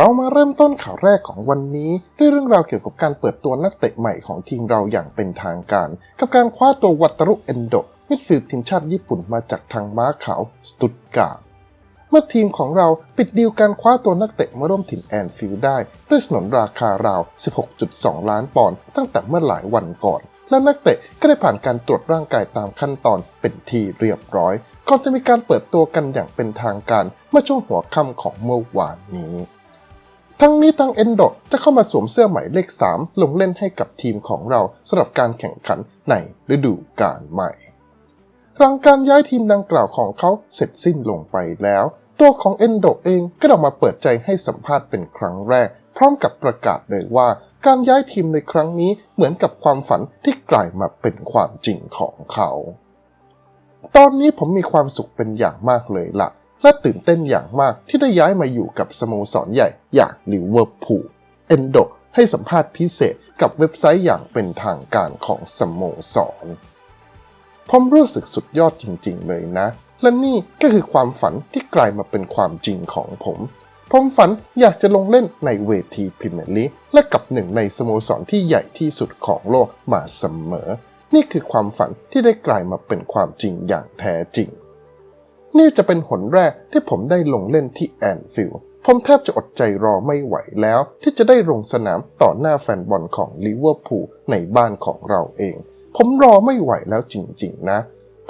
เรามาเริ่มต้นข่าวแรกของวันนี้ด้วยเรื่องราวเกี่ยวกับการเปิดตัวนักเตะใหม่ของทีมเราอย่างเป็นทางการ กับการคว้าตัววัตรุเอนโดมิดฟิลด์ทีมชาติญี่ปุ่นมาจากทางม้าขาวสตุตการ์ดเมื่อทีมของเราปิดดีลการคว้าตัวนักเตะมาร่วมถิ่นแอนฟิลด์ได้ ด้วยสนนราคาราว 16.2 ล้านปอนด์ตั้งแต่เมื่อหลายวันก่อน และนักเตะก็ได้ผ่านการตรวจร่างกายตามขั้นตอนเป็นทีเรียบร้อยก่อนจะมีการเปิดตัวกันอย่างเป็นทางการเมื่อช่วงหัวค่ำของเมื่อวานนี้ ทั้งนี้ทางเอนโดจะเข้ามาสวมเสื้อหมายเลข 3 ลงเล่นให้กับทีมของเราสำหรับการแข่งขันในฤดูกาลใหม่หลังการย้ายทีมดังกล่าวของเขาเสร็จสิ้นลงไปแล้ว ตัวของเอนโดเองก็ออกมาเปิดใจให้สัมภาษณ์เป็นครั้งแรก พร้อมกับประกาศเลยว่า การย้ายทีมในครั้งนี้เหมือนกับความฝันที่กลายมาเป็นความจริงของเขา ตอนนี้ผมมีความสุขเป็นอย่างมากเลยล่ะ และตื่นเต้นอย่างมากที่ได้ย้ายมาอยู่กับสโมสรใหญ่อย่างลิเวอร์พูลเอนโดให้สัมภาษณ์พิเศษกับเว็บไซต์อย่างเป็นทางการของสโมสรผมรู้สึกสุดยอดจริงๆเลยนะ และนี่ก็คือความฝันที่กลายมาเป็นความจริงของผมผมฝันอยากจะลงเล่นในเวทีพรีเมียร์ลีกและกับหนึ่งในสโมสรที่ใหญ่ที่สุดของโลกมาเสมอ นี่คือความฝันที่ได้กลายมาเป็นความจริงอย่างแท้จริง นี่จะเป็นหนแรกที่ผมได้ลงเล่นที่แอนฟิลด์ผมแทบจะอดใจรอไม่ไหวแล้ว ที่จะได้ลงสนามต่อหน้าแฟนบอลของลิเวอร์พูลในบ้านของเราเอง ผมรอไม่ไหวแล้วจริงๆนะ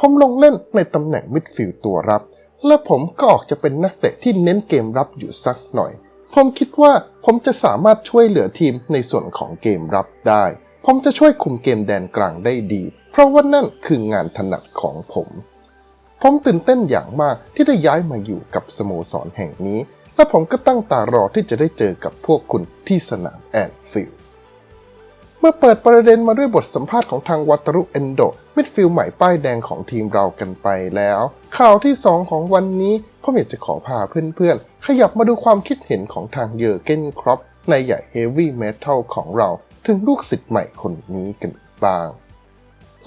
ผมลงเล่นในตำแหน่งมิดฟิลด์ตัวรับ และผมก็ออกจะเป็นนักเตะที่เน้นเกมรับอยู่สักหน่อย ผมคิดว่าผมจะสามารถช่วยเหลือทีมในส่วนของเกมรับได้ ผมจะช่วยคุมเกมแดนกลางได้ดี เพราะว่านั่นคืองานถนัดของผม ผมตื่นเต้นอย่างมากที่ได้ย้ายมาอยู่กับสโมสรแห่งนี้ และผมก็ตั้งตารอที่จะได้เจอกับพวกคุณที่สนามแอนฟิลด์เมื่อเปิดประเด็นมาด้วยบทสัมภาษณ์ของทางวัตรุเอนโดมิดฟิลด์ใหม่ป้ายแดงของทีมเรากันไปแล้ว ข่าวที่ 2 ของวันนี้ผมอยากจะขอพาเพื่อนๆ ขยับมาดูความคิดเห็นของทางเยอร์เกนครอปในใหญ่เฮฟวี่เมทัลของเรา ถึงลูกศิษย์ใหม่คนนี้กันบ้าง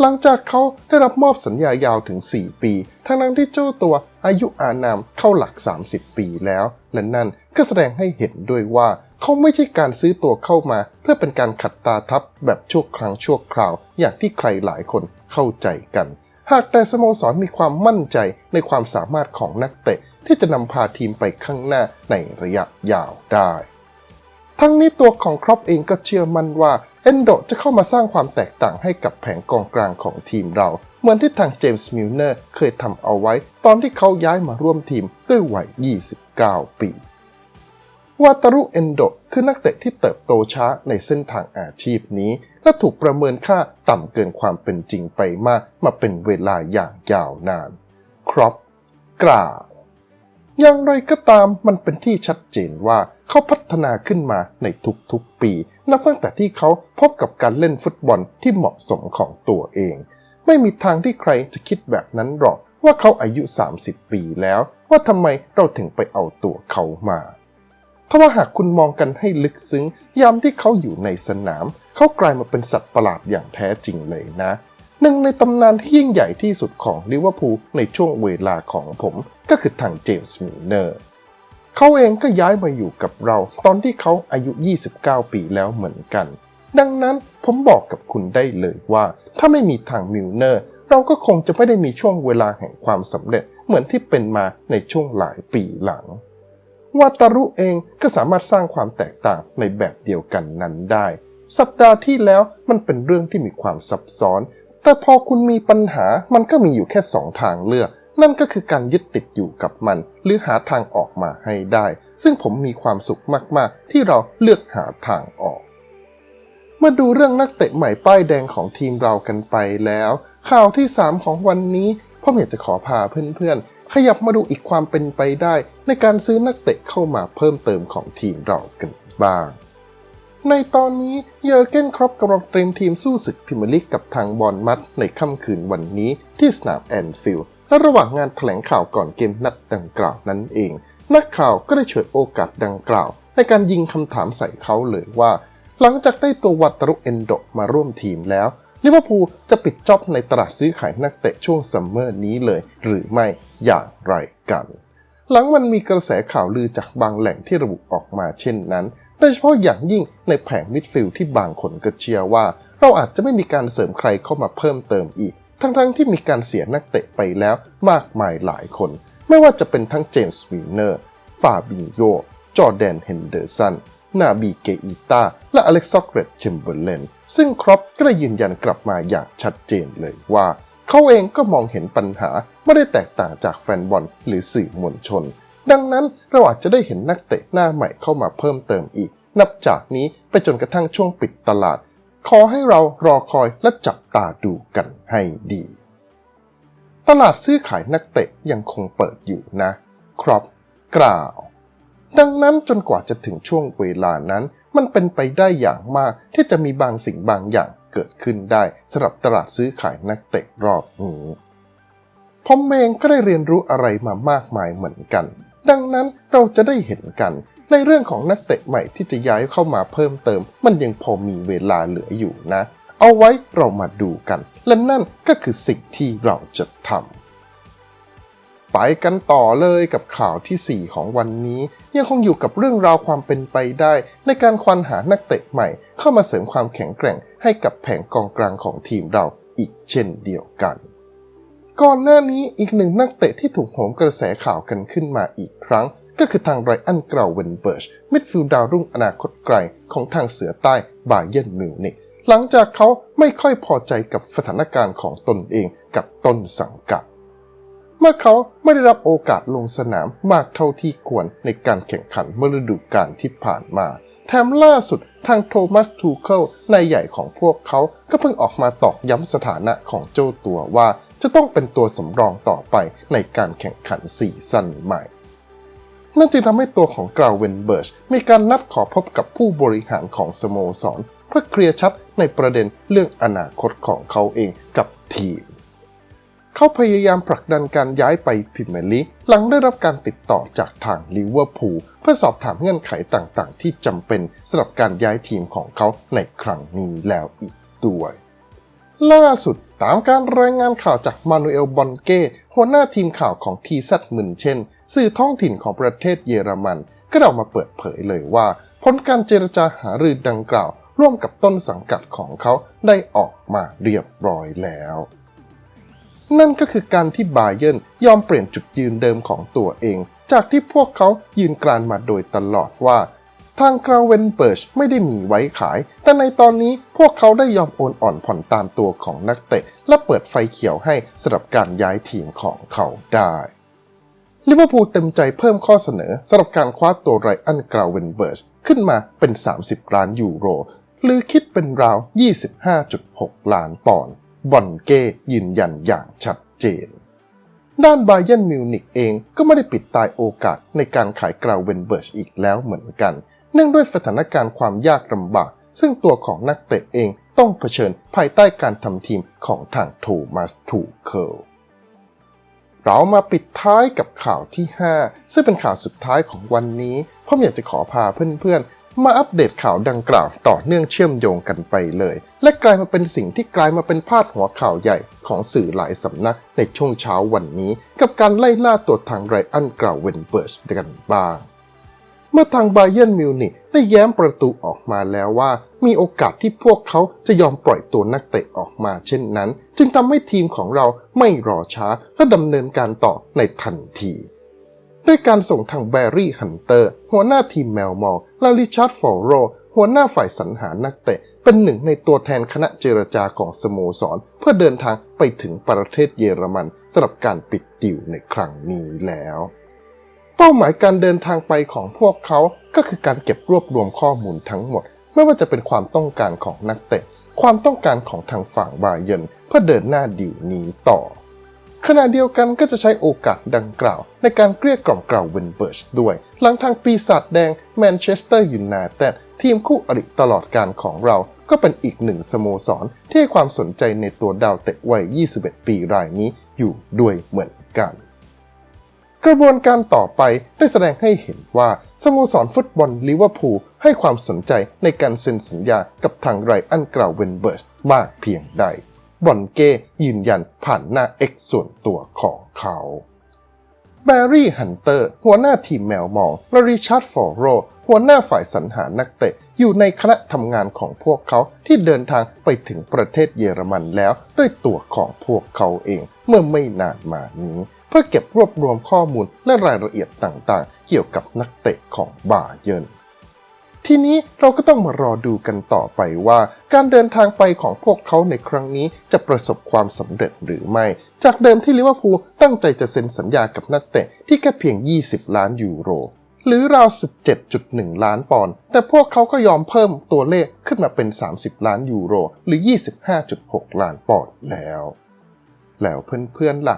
หลังจากเขาได้รับมอบสัญญายาวถึง 4 ปี ทั้งนั้นที่เจ้าตัวอายุอานามเข้าหลัก 30 ปีแล้ว และนั่นก็แสดงให้เห็นด้วยว่า เขาไม่ใช่การซื้อตัวเข้ามา เพื่อเป็นการขัดตาทับแบบชั่วครั้งชั่วคราว อย่างที่ใครหลายคนเข้าใจกัน หากแต่สโมสรมีความมั่นใจในความสามารถของนักเตะที่จะนำพาทีมไปข้างหน้าในระยะยาวได้ ทั้งนี้ตัวของครอปเองก็เชื่อมั่นว่าเอนโดจะเข้ามาสร้างความแตกต่างให้กับแผงกองกลางของทีมเรา เหมือนที่ทางเจมส์มิลเนอร์เคยทำเอาไว้ ตอนที่เขาย้ายมาร่วมทีมด้วยวัย 29 ปีวาตารุเอนโดคือนักเตะที่เติบโตช้าในเส้นทางอาชีพนี้ และถูกประเมินค่าต่ำเกินความเป็นจริงไปมาก มาเป็นเวลาอย่างยาวนาน ครอปกล่าว อย่างไรก็ตามมันเป็นที่ชัดเจนว่าเขาพัฒนาขึ้นมาในทุกๆปี นับตั้งแต่ที่เขาพบกับการเล่นฟุตบอลที่เหมาะสมของตัวเอง ไม่มีทางที่ใครจะคิดแบบนั้นหรอกว่าเขาอายุ 30 ปีแล้ว ว่าทำไมเราถึงไปเอาตัวเขามาถ้าว่าหากคุณมองกันให้ลึกซึ้ง ยามที่เขาอยู่ในสนาม เขากลายมาเป็นสัตว์ประหลาดอย่างแท้จริงเลยนะ หนึ่งในตำนานที่ยิ่งใหญ่ที่สุดของลิเวอร์พูลในช่วงเวลาของผมก็คือทางเจมส์มิลเนอร์เขาเองก็ย้ายมาอยู่กับเราตอนที่เขาอายุ 29 ปีแล้วเหมือนกัน ดังนั้นผมบอกกับคุณได้เลยว่า ถ้าไม่มีทางมิลเนอร์ เราก็คงจะไม่ได้มีช่วงเวลาแห่งความสำเร็จเหมือนที่เป็นมาในช่วงหลายปีหลังวาตารุเองก็สามารถสร้างความแตกต่างในแบบเดียวกันนั้นได้ สัปดาห์ที่แล้วมันเป็นเรื่องที่มีความซับซ้อน แต่พอคุณมีปัญหามันก็มีอยู่แค่สองทางเลือก นั่นก็คือการยึดติดอยู่กับมัน หรือหาทางออกมาให้ได้ ซึ่งผมมีความสุขมากๆ ที่เราเลือกหาทางออกมาดูเรื่องนักเตะใหม่ป้ายแดงของทีมเรากันไปแล้ว ข่าวที่ 3 ของวันนี้ผมอยากจะขอพาเพื่อนๆ ขยับมาดูอีกความเป็นไปได้ ในการซื้อนักเตะเข้ามาเพิ่มเติมของทีมเรากันบ้าง ในตอนนี้เยอร์เกนครอปกำลังเตรียมทีมสู้ศึกพรีเมียร์ลีกกับทางบอลมัดในค่ำคืนวันนี้ที่สนามแอนฟิลด์และระหว่างงานแถลงข่าวก่อนเกมนัดดังกล่าวนั้นเอง นักข่าวก็ได้เฉวยโอกาสดังกล่าว ในการยิงคำถามใส่เขาเลยว่า หลังจากได้ตัววัตรุเอนโดมาร่วมทีมแล้วลิเวอร์พูลจะปิดจ็อบในตลาดซื้อขายนักเตะช่วงซัมเมอร์นี้เลย หรือไม่อย่างไรกัน หลังมันมีกระแสข่าวลือจากบางแหล่งที่ระบุออกมาเช่นนั้น โดยเฉพาะอย่างยิ่งในแผงมิดฟิลด์ที่บางคนก็เชื่อว่า เราอาจจะไม่มีการเสริมใครเข้ามาเพิ่มเติมอีก ทั้งๆที่มีการเสียนักเตะไปแล้วมากมายหลายคน ไม่ว่าจะเป็นทั้งเจมส์วินเนอร์ ฟาบินโย จอแดนเฮนเดอร์สัน นาบีเกอีตาและอเล็กซอกเรตเชมเบอร์เลนซึ่งครอปก็ได้ยืนยันกลับมาอย่างชัดเจนเลยว่า เขาเองก็มองเห็นปัญหาไม่ได้แตกต่างจากแฟนบอลหรือสื่อมวลชน ดังนั้นเราอาจจะได้เห็นนักเตะหน้าใหม่เข้ามาเพิ่มเติมอีก นับจากนี้ไปจนกระทั่งช่วงปิดตลาด ขอให้เรารอคอยและจับตาดูกันให้ดี ตลาดซื้อขายนักเตะยังคงเปิดอยู่นะ ครอปกล่าวดังนั้นจนกว่าจะถึงช่วงเวลานั้น มันเป็นไปได้อย่างมากที่จะมีบางสิ่งบางอย่าง เกิดขึ้นได้สำหรับตลาดซื้อขายนักเตะรอบนี้พอมเองก็ได้เรียนรู้อะไรมามากมายเหมือนกัน ดังนั้นเราจะได้เห็นกันในเรื่องของนักเตะใหม่ที่จะย้ายเข้ามาเพิ่มเติม มันยังพอมีเวลาเหลืออยู่นะ เอาไว้เรามาดูกัน และนั่นก็คือสิ่งที่เราจะทำ ไปกันต่อเลยกับข่าวทีสี่ 4 ของวันนี้ ยังคงอยู่กับเรื่องราวความเป็นไปได้ ในการควานหานักเตะใหม่ เข้ามาเสริมความแข็งแกร่งให้กับแผงกองกลางของทีมเราอีกเช่นเดียวกัน ก่อนหน้านี้อีกหนึ่งนักเตะที่ถูกโหมกระแสข่าวกันขึ้นมาอีกครั้ง ก็คือทางไรอันเกราวเวนเบิร์ชมิดฟิลด์ดาวรุ่งอนาคตไกลของทางเสือใต้บาเยร์นมิวนิกหลังจากเขาไม่ค่อยพอใจกับสถานการณ์ของตนเองกับต้นสังกัด เมื่อเขาไม่ได้รับโอกาสลงสนามมากเท่าที่ควรในการแข่งขันเมื่อฤดูกาลที่ผ่านมา แถมล่าสุดทางโทมัสทูเคิลนายใหญ่ของพวกเขาก็เพิ่งออกมาตอกย้ำสถานะของเจ้าตัวว่า จะต้องเป็นตัวสำรองต่อไปในการแข่งขันซีซั่นใหม่นั่นจึงทำให้ตัวของกราวเวนเบิร์ชมีการนัดขอพบกับผู้บริหารของสโมสร เพื่อเคลียร์ชัดในประเด็นเรื่องอนาคตของเขาเองกับทีม เขาพยายามผลักดันการย้ายไปพรีเมียร์ลีกหลังได้รับการติดต่อจากทางลิเวอร์พูลเพื่อสอบถามเงื่อนไขต่างๆ ที่จำเป็นสำหรับการย้ายทีมของเขาในครั้งนี้แล้วอีกด้วย ล่าสุดตามการรายงานข่าวจากมานูเอลบอนเก้หัวหน้าทีมข่าวของทีซัดมึนเช่น สื่อท้องถิ่นของประเทศเยอรมัน ก็ได้ออกมาเปิดเผยเลยว่า ผลการเจรจาหารือดังกล่าว ร่วมกับต้นสังกัดของเขาได้ออกมาเรียบร้อยแล้ว นั่นก็คือการที่บาเยิร์นยอมเปลี่ยนจุดยืนเดิมของตัวเอง จากที่พวกเขายืนกรานมาโดยตลอดว่า ทางกราเวนเบิร์ชไม่ได้มีไว้ขาย แต่ในตอนนี้พวกเขาได้ยอมโอนอ่อนผ่อนตามตัวของนักเตะ และเปิดไฟเขียวให้สำหรับการย้ายทีมของเขาได้ลิเวอร์พูลเต็มใจเพิ่มข้อเสนอสำหรับการคว้าตัวไรอันกราเวนเบิร์ชขึ้นมาเป็น 30 ล้านยูโร หรือคิดเป็นราว 25.6 ล้านปอนด์ บอนเก้ยืนยันอย่างชัดเจน ด้านบาเยนมิวนิกเองก็ไม่ได้ปิดตายโอกาสในการขายกราวเวนเบิร์ชอีกแล้วเหมือนกัน เนื่องด้วยสถานการณ์ความยากลำบาก ซึ่งตัวของนักเตะเองต้องเผชิญภายใต้การทำทีมของทางโทมัสทูเคิลเรามาปิดท้ายกับข่าวที่ 5 ซึ่งเป็นข่าวสุดท้ายของวันนี้ ผมอยากจะขอพาเพื่อนๆ มาอัปเดตข่าวดังกล่าวต่อเนื่องเชื่อมโยงกันไปเลย และกลายมาเป็นสิ่งที่กลายมาเป็นพาดหัวข่าวใหญ่ของสื่อหลายสำนักในช่วงเช้าวันนี้ กับการไล่ล่าตัวทางไรอันกล่าวเวนเบิร์ชกันบ้างเมื่อทางไบเยนมิวนิกได้แย้มประตูออกมาแล้วว่า มีโอกาสที่พวกเขาจะยอมปล่อยตัวนักเตะออกมาเช่นนั้น จึงทำให้ทีมของเราไม่รอช้าและดำเนินการต่อในทันที ด้วยการส่งทางแบร์รี่ฮันเตอร์ หัวหน้าทีมแมวมองและริชาร์ดฟอร์โร หัวหน้าฝ่ายสรรหานักเตะ เป็นหนึ่งในตัวแทนคณะเจรจาของสโมสร เพื่อเดินทางไปถึงประเทศเยอรมันสำหรับการปิดดิวในครั้งนี้แล้วเป้าหมายการเดินทางไปของพวกเขาก็คือการเก็บรวบรวมข้อมูลทั้งหมด ไม่ว่าจะเป็นความต้องการของนักเตะ ความต้องการของทางฝั่งบาเยนเพื่อเดินหน้าดิวนี้ต่อ ขณะเดียวกันก็จะใช้โอกาสดังกล่าว ในการเกลี้ยกล่อมกล่าวเวนเบิร์ชด้วย หลังทางปีศาจแดงแมนเชสเตอร์ยูไนเต็ดทีมคู่อริตลอดการของเราก็เป็นอีกหนึ่งสโมสร ที่ให้ความสนใจในตัวดาวเตะวัย 21 ปีรายนี้อยู่ด้วยเหมือนกัน กระบวนการต่อไปได้แสดงให้เห็นว่า สโมสรฟุตบอลลิเวอร์พูลให้ความสนใจในการเซ็นสัญญากับทางไรอันกราวเวนเบิร์ชมากเพียงใด บอนเก้ยืนยันผ่านหน้า X ส่วนตัวของเขาแบร์รี่ฮันเตอร์ หัวหน้าทีมแมวมอง และริชาร์ดฟอร์โร หัวหน้าฝ่ายสรรหานักเตะ อยู่ในคณะทำงานของพวกเขาที่เดินทางไปถึงประเทศเยอรมันแล้วด้วยตัวของพวกเขาเอง เมื่อไม่นานมานี้ เพื่อเก็บรวบรวมข้อมูลและรายละเอียดต่างๆ เกี่ยวกับนักเตะของบาเยิร์น ทีนี้เราก็ต้องมารอดูกันต่อไปว่า การเดินทางไปของพวกเขาในครั้งนี้จะประสบความสำเร็จหรือไม่ จากเดิมที่ลิเวอร์พูลตั้งใจจะเซ็นสัญญากับนักเตะที่แค่เพียง 20 ล้านยูโรหรือราว 17.1 ล้านปอนด์ แต่พวกเขาก็ยอมเพิ่มตัวเลขขึ้นมาเป็น 30 ล้านยูโร หรือ 25.6 ล้านปอนด์แล้ว แล้วเพื่อนๆล่ะ